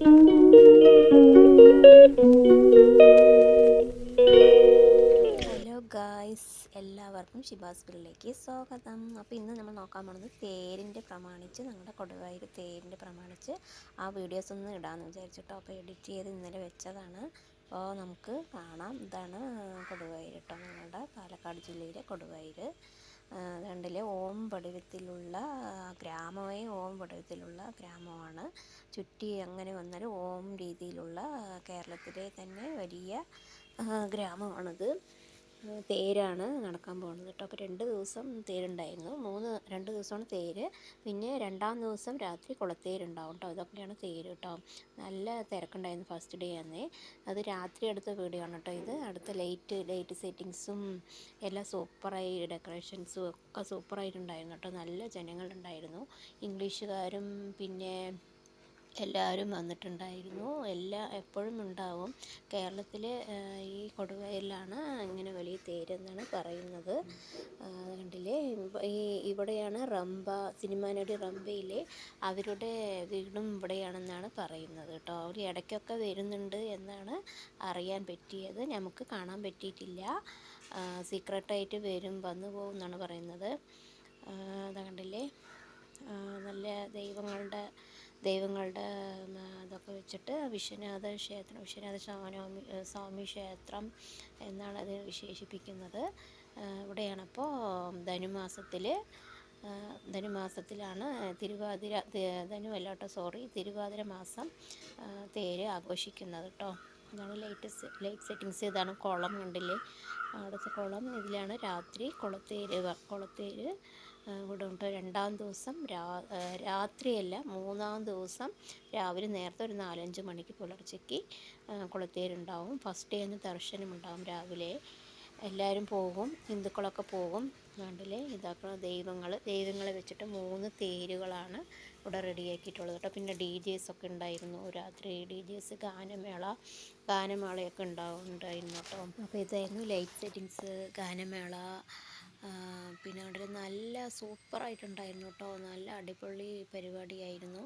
Hello guys എല്ലാവർക്കും ഷിബാസ് സ്വാഗതം. അപ്പോൾ ഇന്ന് നമ്മൾ നോക്കാൻ പോകുന്നത് തേരിന്റെ പ്രമാണിച്ച് നമ്മുടെ കൊടുവായൂർ തേരിന്റെ പ്രമാണിച്ച് ആ വീഡിയോസ് ഒന്ന് ഇടാമെന്ന് വിചാരിച്ചിട്ടോ. അപ്പോൾ എഡിറ്റ് ചെയ്ത് ഇന്നലെ വെച്ചതാണ്. അപ്പോൾ നമുക്ക് കാണാം. ഇതാണ് കൊടുവായൂർ കേട്ടോ ഞങ്ങളുടെ പാലക്കാട് ജില്ലയിലെ കൊടുവായൂർ. രണ്ടിലെ ഓം പടിവത്തിലുള്ള ഗ്രാമമേ ഓം പടിവത്തിലുള്ള ഗ്രാമമാണ്. ചുറ്റി അങ്ങനെ വന്നാൽ ഓം രീതിയിലുള്ള കേരളത്തിലെ തന്നെ വലിയ ഗ്രാമമാണത്. തേരാണ് നടക്കാൻ പോകുന്നത് കേട്ടോ. അപ്പോൾ രണ്ട് ദിവസം തേരുണ്ടായിരുന്നു. മൂന്ന് രണ്ട് ദിവസമാണ് തേര്. പിന്നെ രണ്ടാം ദിവസം രാത്രി കുളത്തേരുണ്ടാവും കേട്ടോ. ഇതൊക്കെയാണ് തേര് കേട്ടോ. നല്ല തിരക്കുണ്ടായിരുന്നു ഫസ്റ്റ് ഡേ അന്നേ അത് രാത്രി എടുത്ത വീഡിയോ ആണ് കേട്ടോ ഇത്. അടുത്ത ലൈറ്റ് ലൈറ്റ് സെറ്റിങ്സും എല്ലാം സൂപ്പറായി ഡെക്കറേഷൻസും ഒക്കെ സൂപ്പറായിട്ടുണ്ടായിരുന്നു കേട്ടോ. നല്ല ജനങ്ങളുണ്ടായിരുന്നു. ഇംഗ്ലീഷുകാരും പിന്നെ എല്ലാവരും വന്നിട്ടുണ്ടായിരുന്നു. എല്ലാ എപ്പോഴും ഉണ്ടാവും. കേരളത്തിൽ ഈ കൊടുവയലിലാണ് ഇങ്ങനെ വലിയ തേരെന്നാണ് പറയുന്നത്. കണ്ടില്ലേ? ഈ ഇവിടെയാണ് റംബ സിനിമാ നടി റംബയിലെ അവരുടെ വീടും ഇവിടെയാണെന്നാണ് പറയുന്നത് കേട്ടോ. അവർ ഇടയ്ക്കൊക്കെ വരുന്നുണ്ട് എന്നാണ് അറിയാൻ പറ്റിയത്. നമുക്ക് കാണാൻ പറ്റിയിട്ടില്ല. സീക്രട്ടായിട്ട് വരും വന്നു പോകും എന്നാണ് പറയുന്നത്. അതാ കണ്ടില്ലേ നല്ല ദൈവങ്ങളുടെ ദൈവങ്ങളുടെ ഇതൊക്കെ വെച്ചിട്ട് വിശ്വനാഥ ക്ഷേത്രം വിശ്വനാഥ സ്വാമി സ്വാമി ക്ഷേത്രം എന്നാണ് അത് വിശേഷിപ്പിക്കുന്നത്. ഇവിടെയാണ് അപ്പോൾ ധനുമാസത്തിൽ ധനുമാസത്തിലാണ് തിരുവാതിര ധനു അല്ല കേട്ടോ സോറി തിരുവാതിര മാസം തേര് ആഘോഷിക്കുന്നത് കേട്ടോ. ഇതാണ് ലൈറ്റ് ലൈറ്റ് സെറ്റിങ്സ് ഇതാണ് കുളം കണ്ടില്ലേ? അവിടുത്തെ കുളം ഇതിലാണ് രാത്രി കുളത്തേര് കുളത്തേര് ഉണ്ട്. രണ്ടാം ദിവസം രാ രാത്രിയല്ല മൂന്നാം ദിവസം രാവിലെ നേരത്തെ ഒരു നാലഞ്ച് മണിക്ക് പുലർച്ചയ്ക്ക് കുളത്തേരുണ്ടാവും. ഫസ്റ്റ് ഡേ ദർശനം ഉണ്ടാവും രാവിലെ. എല്ലാവരും പോകും ഹിന്ദുക്കളൊക്കെ പോകും. നാട്ടിലെ ഇതാക്കുന്ന ദൈവങ്ങൾ ദൈവങ്ങളെ വെച്ചിട്ട് മൂന്ന് തേരുകളാണ് ഇവിടെ റെഡിയാക്കിയിട്ടുള്ളത് കേട്ടോ. പിന്നെ ഡി ജെസ് ഒക്കെ ഉണ്ടായിരുന്നു. രാത്രി ഡി ജെസ് ഗാനമേള ഗാനമേളയൊക്കെ ഉണ്ടാവും ഉണ്ടായിരുന്നു കേട്ടോ. അപ്പോൾ ഇതായിരുന്നു ലൈറ്റ് സെറ്റിങ്സ് ഗാനമേള. പിന്നെ അവിടെ നല്ല സൂപ്പറായിട്ടുണ്ടായിരുന്നു കേട്ടോ. നല്ല അടിപൊളി പരിപാടിയായിരുന്നു.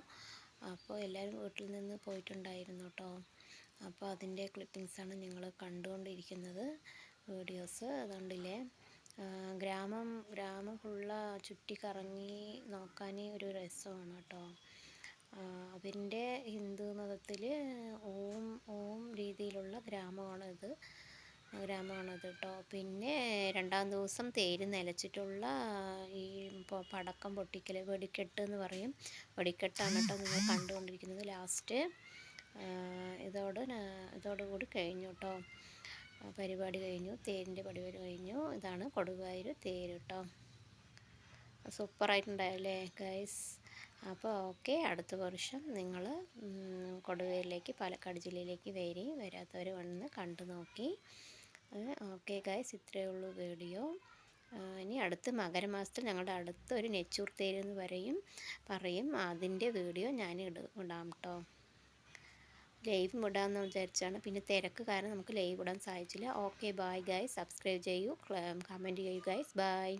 അപ്പോൾ എല്ലാവരും വീട്ടിൽ നിന്ന് പോയിട്ടുണ്ടായിരുന്നു കേട്ടോ. അപ്പോൾ അതിന്റെ ക്ലിപ്പിങ്സാണ് നിങ്ങൾ കണ്ടുകൊണ്ടിരിക്കുന്നത്. വീഡിയോസ് അതുകൊണ്ടില്ലേ ഗ്രാമം ഗ്രാമം ഫുള്ള ചുറ്റിക്കറങ്ങി നോക്കാൻ ഒരു രസമാണ് കേട്ടോ. അവരിന്റെ ഹിന്ദു മതത്തിൽ ഓം ഓം രീതിയിലുള്ള ഗ്രാമമാണത്. ഗ്രാമമാണത് കേട്ടോ. പിന്നെ രണ്ടാം ദിവസം തേര് നിലച്ചിട്ടുള്ള ഈ പടക്കം പൊട്ടിക്കൽ വെടിക്കെട്ട് എന്ന് പറയും. വെടിക്കെട്ടാണ് കേട്ടോ നിങ്ങൾ കണ്ടുകൊണ്ടിരിക്കുന്നത്. ലാസ്റ്റ് ഇതോട് ഇതോടുകൂടി കഴിഞ്ഞു കേട്ടോ. പരിപാടി കഴിഞ്ഞു തേരിന്റെ പരിപാടി കഴിഞ്ഞു. ഇതാണ് കൊടുവായൂർ തേര് കേട്ടോ. സൂപ്പറായിട്ടുണ്ടായല്ലേ ഗൈസ് അപ്പോൾ ഓക്കെ അടുത്ത വർഷം നിങ്ങൾ കൊടുവേരിലേക്ക് പാലക്കാട് ജില്ലയിലേക്ക് വരി. വരാത്തവർ വന്ന് കണ്ടു നോക്കി. ഓക്കെ ഗൈസ് ഇത്രയേ ഉള്ളൂ വീഡിയോ ഇനി അടുത്ത മകരമാസത്തിൽ ഞങ്ങളുടെ അടുത്ത ഒരു നെച്ചൂർ തേര് എന്ന് പറയും പറയും. അതിന്റെ വീഡിയോ ഞാൻ ഇട കേട്ടോ. ലൈവ് ഇടാമെന്ന് വിചാരിച്ചാണ്. പിന്നെ തിരക്ക് കാരണം നമുക്ക് ലൈവ് ഇടാൻ സാധിച്ചില്ല. ഓക്കെ ബായ് ഗൈസ് സബ്സ്ക്രൈബ് ചെയ്യൂ. കമന്റ് ചെയ്യൂ ഗൈസ് ബായ്